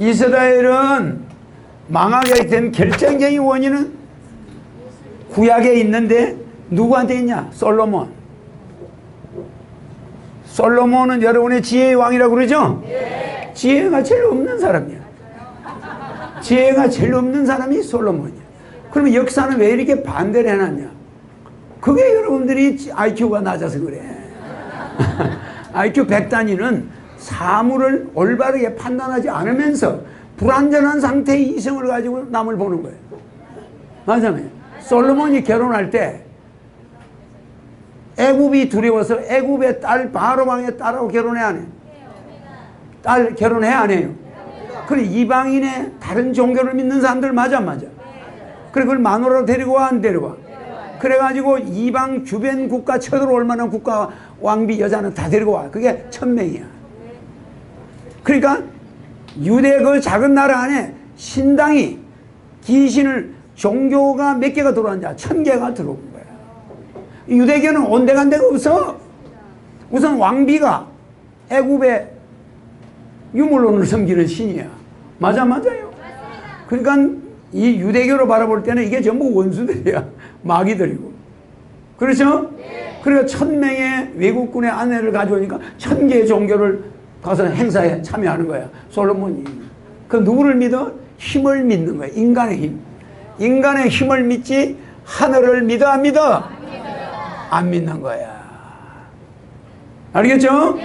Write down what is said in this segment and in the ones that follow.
이스라엘은 망하게 된 결정적인 원인은 구약에 있는데 누구한테 있냐? 솔로몬. 솔로몬은 여러분의 지혜의 왕이라고 그러죠? 지혜가 제일 없는 사람이야. 지혜가 제일 없는 사람이 솔로몬이야. 그러면 역사는 왜 이렇게 반대를 해놨냐? 그게 여러분들이 IQ가 낮아서 그래. IQ 100단위는 사물을 올바르게 판단하지 않으면서 불완전한 상태의 이성을 가지고 남을 보는 거예요. 맞아요. 솔로몬이 결혼할 때 애굽이 두려워서 애굽의 딸 바로왕의 딸하고 결혼해 안 해요? 딸 결혼해 안 해요? 그래 이방인의 다른 종교를 믿는 사람들 맞아 안 맞아? 그래 그걸 마누라로 데리고 와 안 데려와? 그래가지고 이방 주변 국가 쳐들어올 만한 국가 왕비 여자는 다 데리고 와. 그게 천 명이야. 그러니까 유대 그 작은 나라 안에 신당이 귀신을 종교가 몇 개가 들어왔냐? 천 개가 들어온 거야. 유대교는 온데간 데가 없어. 우선 왕비가 애굽의 유물론을 섬기는 신이야. 맞아 맞아요. 그러니까 이 유대교로 바라볼 때는 이게 전부 원수들이야. 마귀들이고. 그렇죠? 그러니까 천 명의 외국군의 아내를 가져오니까 천 개의 종교를 가서 행사에 참여하는 거야. 솔로몬이. 그 누구를 믿어? 힘을 믿는 거야. 인간의 힘. 인간의 힘을 믿지 하늘을 믿어 안 믿어? 안 믿는 거야. 알겠죠?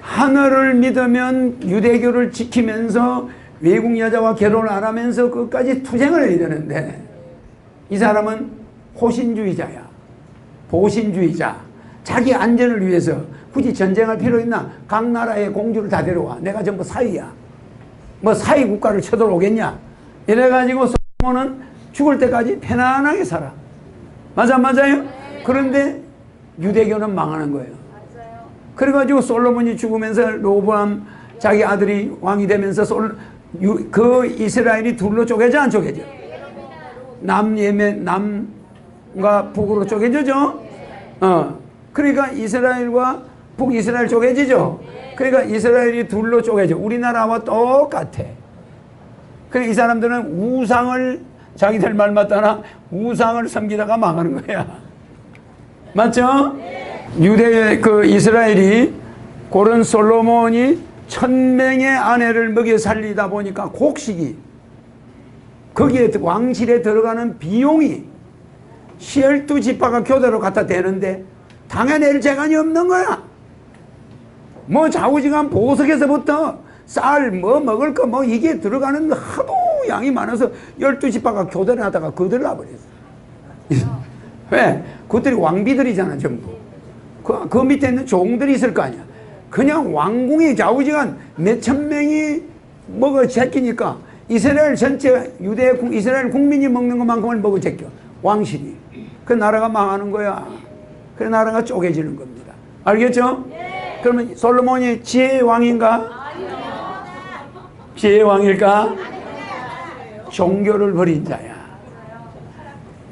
하늘을 믿으면 유대교를 지키면서 외국 여자와 결혼을 안 하면서 끝까지 투쟁을 해야 되는데 이 사람은 호신주의자야. 보신주의자. 자기 안전을 위해서 굳이 전쟁할 필요 있나? 각 나라의 공주를 다 데려와. 내가 전부 사위야. 뭐 사위 국가를 쳐들어오겠냐? 이래가지고 솔로몬은 죽을 때까지 편안하게 살아. 맞아, 맞아요? 그런데 유대교는 망하는 거예요. 그래가지고 솔로몬이 죽으면서 로보암 자기 아들이 왕이 되면서 솔, 유, 그 이스라엘이 둘로 쪼개져 안 쪼개져? 남예멘 남과 북으로 쪼개져죠. 어. 그러니까 이스라엘과 북이스라엘 쪼개지죠. 그러니까 이스라엘이 둘로 쪼개져. 우리나라와 똑같아. 그러니까 이 사람들은 우상을 자기들 말 맞다나 우상을 섬기다가 망하는 거야. 맞죠? 유대 그 이스라엘이 고른 솔로몬이 천 명의 아내를 먹여 살리다 보니까 곡식이 거기에 왕실에 들어가는 비용이 12지파가 교대로 갖다 대는데 당해낼 재간이 없는 거야. 뭐 좌우지간 보석에서부터 쌀, 뭐 먹을 거, 뭐 이게 들어가는 하도 양이 많아서 12지파가 교대를 하다가 거들을 놔버렸어. 왜? 그들이 왕비들이잖아, 전부. 그, 그 밑에 있는 종들이 있을 거 아니야. 그냥 왕궁이 좌우지간 몇천 명이 먹어 제끼니까 이스라엘 전체 유대 국- 이스라엘 국민이 먹는 것만큼을 먹어 제껴. 왕실이. 그 나라가 망하는 거야. 그 나라가 쪼개지는 겁니다. 알겠죠? 그러면 솔로몬이 지혜의 왕인가? 지혜의 왕일까? 종교를 버린 자야.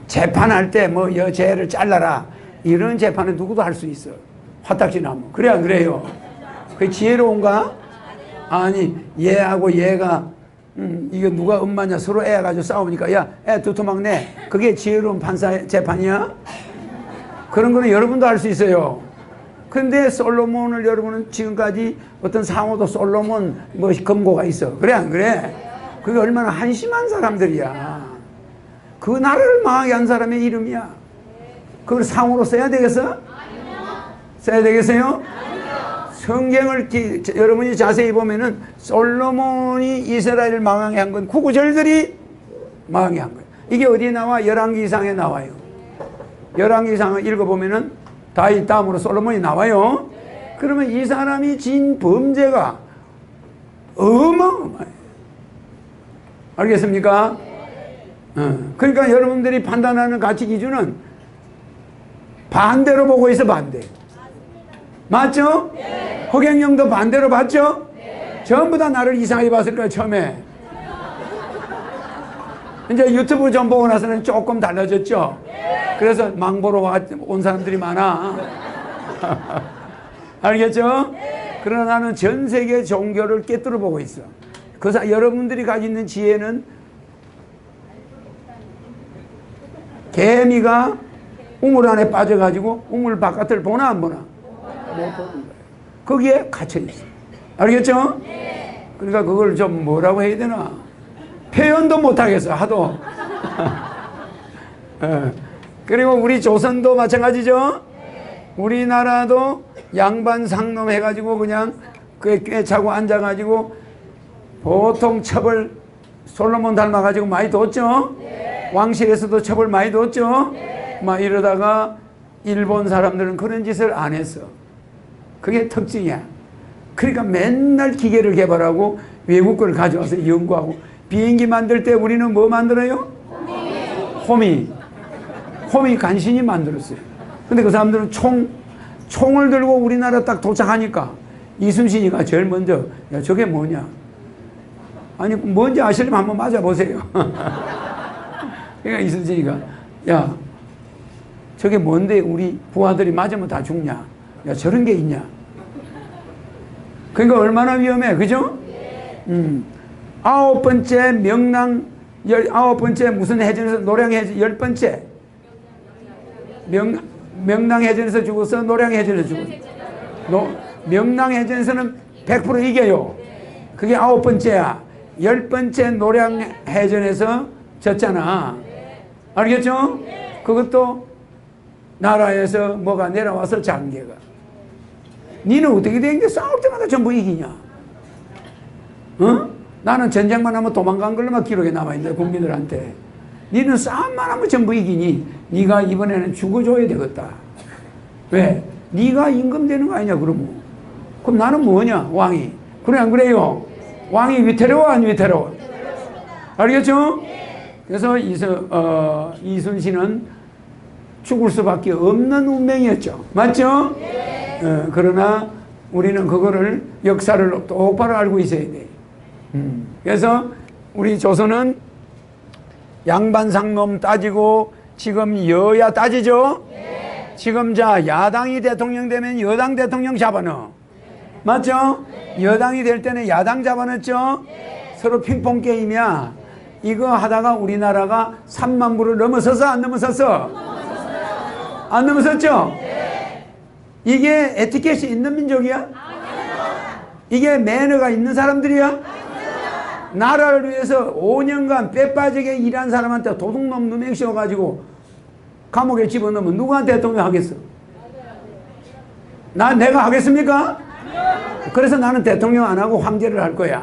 재판할 때 뭐 여죄를 잘라라. 이런 재판은 누구도 할 수 있어. 화딱지 나면. 그래, 안 그래요? 그 지혜로운가? 아니, 얘하고 얘가, 음, 이거 누가 엄마냐 서로 애 가지고 싸우니까, 야, 애 내. 그게 지혜로운 판사 재판이야? 그런 거는 여러분도 할수 있어요. 근데 솔로몬을 여러분은 지금까지 어떤 상호도 솔로몬 뭐 금고가 있어. 그래, 안 그래? 그게 얼마나 한심한 사람들이야. 그 나라를 망하게 한 사람의 이름이야. 그걸 상호로 써야 되겠어? 써야 되겠어요? 성경을 기- 자- 여러분이 자세히 보면은 솔로몬이 이스라엘을 망하게 한 건 구구절들이 망하게 한 거예요. 이게 어디에 나와? 열왕기상에 나와요. 열왕기상을 읽어보면은 다윗 다음으로 솔로몬이 나와요. 그러면 이 사람이 진 범죄가 어마어마해요. 알겠습니까? 어, 그러니까 여러분들이 판단하는 가치 기준은 반대로 보고 있어 반대. 맞죠? 허경영도 반대로 봤죠? 전부 다 나를 이상하게 봤을 거야 처음에. 이제 유튜브 좀 보고 나서는 조금 달라졌죠? 그래서 망보러 와- 온 사람들이 많아. 알겠죠? 그러나 나는 전 세계 종교를 깨뜨려 보고 있어. 그그 사, 여러분들이 가지고 있는 지혜는 개미가 우물 안에 빠져가지고 우물 바깥을 보나 안 보나? 못 보는 거예요. 거기에 갇혀 있어. 알겠죠? 그러니까 그걸 좀 뭐라고 해야 되나? 표현도 못 하겠어. 하도. 예. 그리고 우리 조선도 마찬가지죠. 우리나라도 양반 상놈 해가지고 그냥 그에 꿰차고 앉아가지고 보통 첩을 솔로몬 닮아가지고 많이 뒀죠. 왕실에서도 첩을 많이 뒀죠. 막 이러다가 일본 사람들은 그런 짓을 안 했어. 그게 특징이야. 그러니까 맨날 기계를 개발하고 외국 걸 가져와서 연구하고 비행기 만들 때 우리는 뭐 만들어요? 호미. 호미 간신히 만들었어요. 근데 그 사람들은 총, 총을 들고 우리나라 딱 도착하니까 이순신이가 제일 먼저, 야, 저게 뭐냐? 아니, 뭔지 아시려면 한번 맞아보세요. 그러니까 이순신이가, 야, 저게 뭔데 우리 부하들이 맞으면 다 죽냐? 야, 저런 게 있냐? 그러니까 얼마나 위험해, 그죠? 음. 아홉 번째 명랑, 열, 아홉 번째 무슨 해전에서 노량해전, 열 번째. 명, 명랑해전에서 죽었어? 노량해전에서 죽었어? 노, 명랑해전에서는 100% 이겨요. 그게 아홉 번째야. 열 번째 노량해전에서 졌잖아. 알겠죠? 그것도 나라에서 뭐가 내려와서 장계가. 니는 어떻게 된게 싸울 때마다 전부 이기냐? 어? 나는 전쟁만 하면 도망간 걸로만 기록에 남아있는데 국민들한테. 니는 싸움만 하면 전부 이기니 니가 이번에는 죽어줘야 되겠다. 왜? 니가 임금 되는 거 아니냐 그러면. 그럼 나는 뭐냐 왕이. 그래 안 그래요? 왕이 위태로워 안 위태로워? 알겠죠? 그래서 이서, 어, 이순신은 죽을 수밖에 없는 운명이었죠. 맞죠? 어, 그러나 우리는 그거를 역사를 똑바로 알고 있어야 돼. 음. 그래서 우리 조선은 양반 상놈 따지고 지금 여야 따지죠? 지금 자 야당이 대통령 되면 여당 대통령 잡아넣어. 맞죠? 여당이 될 때는 야당 잡아넣었죠? 서로 핑퐁 게임이야. 이거 하다가 우리나라가 3만 불을 넘어섰어? 안 넘어섰어? 안 넘어섰죠? 이게 에티켓이 있는 민족이야? 이게 매너가 있는 사람들이야? 나라를 위해서 5년간 뼈 빠지게 일한 사람한테 도둑놈 누명 씌워가지고 감옥에 집어넣으면 누구한테 대통령 하겠어? 나 내가 하겠습니까? 그래서 나는 대통령 안 하고 황제를 할 거야.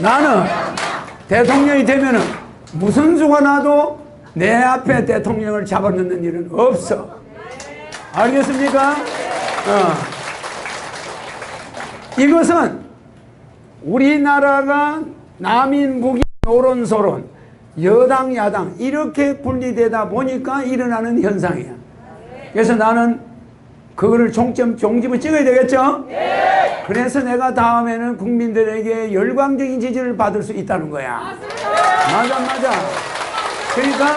나는 대통령이 되면은 무슨 수가 나도 내 앞에 대통령을 잡아넣는 일은 없어. 알겠습니까? 어. 이것은 우리나라가 남인 북인 오론소론 여당 야당 이렇게 분리되다 보니까 일어나는 현상이야. 그래서 나는 그거를 종점 종집을 찍어야 되겠죠? 그래서 내가 다음에는 국민들에게 열광적인 지지를 받을 수 있다는 거야. 맞아, 맞아. 그러니까